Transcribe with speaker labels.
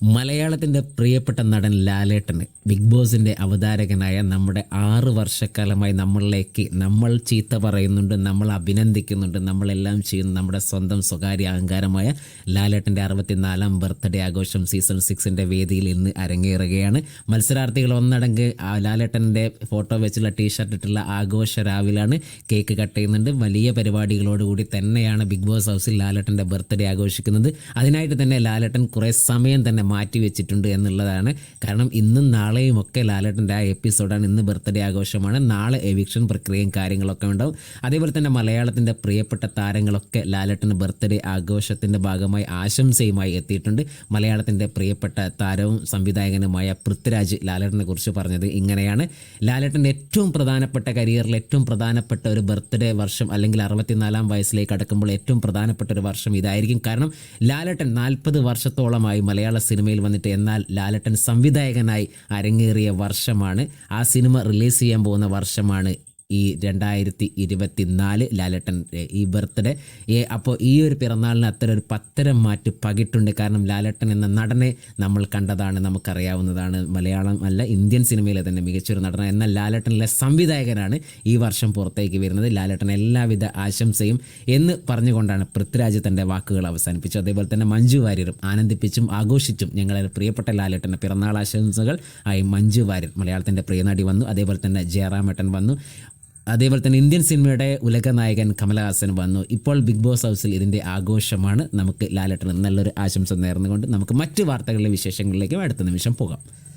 Speaker 1: മലയാളത്തിന്റെ പ്രിയപ്പെട്ട നടൻ ലാലേട്ടന് ബിഗ് ബോസിന്റെ അവതാരകനായ നമ്മുടെ ആറ് വർഷക്കാലമായി നമ്മളിലേക്ക് നമ്മൾ ചീത്ത പറയുന്നുണ്ട് നമ്മൾ അഭിനന്ദിക്കുന്നുണ്ട് നമ്മളെല്ലാം ചെയ്യുന്ന നമ്മുടെ സ്വന്തം സ്വകാര്യ അഹങ്കാരമായ ലാലേട്ടന്റെ അറുപത്തിനാലാം ബർത്ത്ഡേ ആഘോഷം സീസൺ സിക്സിന്റെ വേദിയിൽ ഇന്ന് അരങ്ങേറുകയാണ്. മത്സരാർത്ഥികൾ ഒന്നടങ്ക് ലാലേട്ടന്റെ ഫോട്ടോ വെച്ചുള്ള ടീഷർട്ട് ഇട്ടുള്ള ആഘോഷ രാവിലാണ് കേക്ക് കട്ട് ചെയ്യുന്നുണ്ട്. വലിയ പരിപാടികളോടുകൂടി തന്നെയാണ് ബിഗ് ബോസ് ഹൗസിൽ ലാലേട്ടന്റെ ബർത്ത്ഡേ ആഘോഷിക്കുന്നത്. അതിനായിട്ട് തന്നെ ലാലേട്ടൻ കുറേ സമയം തന്നെ മാറ്റി വെച്ചിട്ടുണ്ട് എന്നുള്ളതാണ്. കാരണം ഇന്നും നാളെയും ഒക്കെ ലാലേട്ടന്റെ ആ എപ്പിസോഡാണ്. ഇന്ന് ബർത്ത്ഡേ ആഘോഷമാണ്. നാളെ എവിക്ഷൻ പ്രക്രിയയും കാര്യങ്ങളൊക്കെ ഉണ്ടാവും. അതേപോലെ തന്നെ മലയാളത്തിന്റെ പ്രിയപ്പെട്ട താരങ്ങളൊക്കെ ലാലേട്ടന്റെ ബർത്ത്ഡേ ആഘോഷത്തിന്റെ ഭാഗമായി ആശംസയുമായി എത്തിയിട്ടുണ്ട്. മലയാളത്തിന്റെ പ്രിയപ്പെട്ട താരവും സംവിധായകനുമായ പൃഥ്വിരാജ് ലാലേട്ടനെ കുറിച്ച് പറഞ്ഞത് ഇങ്ങനെയാണ്. ലാലേട്ടന്റെ ഏറ്റവും പ്രധാനപ്പെട്ട കരിയറിൽ ഏറ്റവും പ്രധാനപ്പെട്ട ഒരു ബർത്ത്ഡേ വർഷം അല്ലെങ്കിൽ അറുപത്തിനാലാം വയസ്സിലേക്ക് അടക്കുമ്പോൾ ഏറ്റവും പ്രധാനപ്പെട്ട ഒരു വർഷം ഇതായിരിക്കും. കാരണം ലാലേട്ടൻ നാൽപ്പത് വർഷത്തോളമായി മലയാള സിനിമയിൽ വന്നിട്ട് എന്നാൽ ലാലട്ടൻ സംവിധായകനായി അരങ്ങേറിയ വർഷമാണ്. ആ സിനിമ റിലീസ് ചെയ്യാൻ പോകുന്ന വർഷമാണ് ഈ രണ്ടായിരത്തി ഇരുപത്തി നാല് ലാലേട്ടൻ ഈ ബർത്ത്ഡേ. അപ്പോൾ ഈ ഒരു പിറന്നാളിന് അത്ര ഒരു പത്തരം മാറ്റ് പകിട്ടുണ്ട്. കാരണം ലാലേട്ടൻ എന്ന നടനെ നമ്മൾ കണ്ടതാണ് നമുക്കറിയാവുന്നതാണ്. മലയാളം അല്ല ഇന്ത്യൻ സിനിമയിലെ തന്നെ മികച്ചൊരു നടനാണ് എന്നാൽ ലാലേട്ടനിലെ സംവിധായകനാണ് ഈ വർഷം പുറത്തേക്ക് വരുന്നത്. ലാലേട്ടൻ എല്ലാവിധ ആശംസയും എന്ന് പറഞ്ഞുകൊണ്ടാണ് പൃഥ്വിരാജ് തന്റെ വാക്കുകൾ അവസാനിപ്പിച്ചു അതേപോലെ തന്നെ മഞ്ജു വാര്യരും ആനന്ദിപ്പിച്ചും ആഘോഷിച്ചും ഞങ്ങളുടെ പ്രിയപ്പെട്ട ലാലേട്ടന്റെ പിറന്നാൾ ആശംസകൾ ആയി മഞ്ജു വാര്യർ മലയാളത്തിന്റെ പ്രിയനടി വന്നു. അതേപോലെ തന്നെ ജയറാമേട്ടൻ വന്നു. അതേപോലെ തന്നെ ഇന്ത്യൻ സിനിമയുടെ ഉലക നായകൻ കമലഹാസൻ വന്നു. ഇപ്പോൾ ബിഗ് ബോസ് ഹൗസിൽ ഇതിന്റെ ആഘോഷമാണ്. നമുക്ക് ലാലേട്ടന് നല്ലൊരു ആശംസ നേർന്നുകൊണ്ട് നമുക്ക് മറ്റ് വാർത്തകളിലെ വിശേഷങ്ങളിലേക്കും അടുത്ത നിമിഷം പോകാം.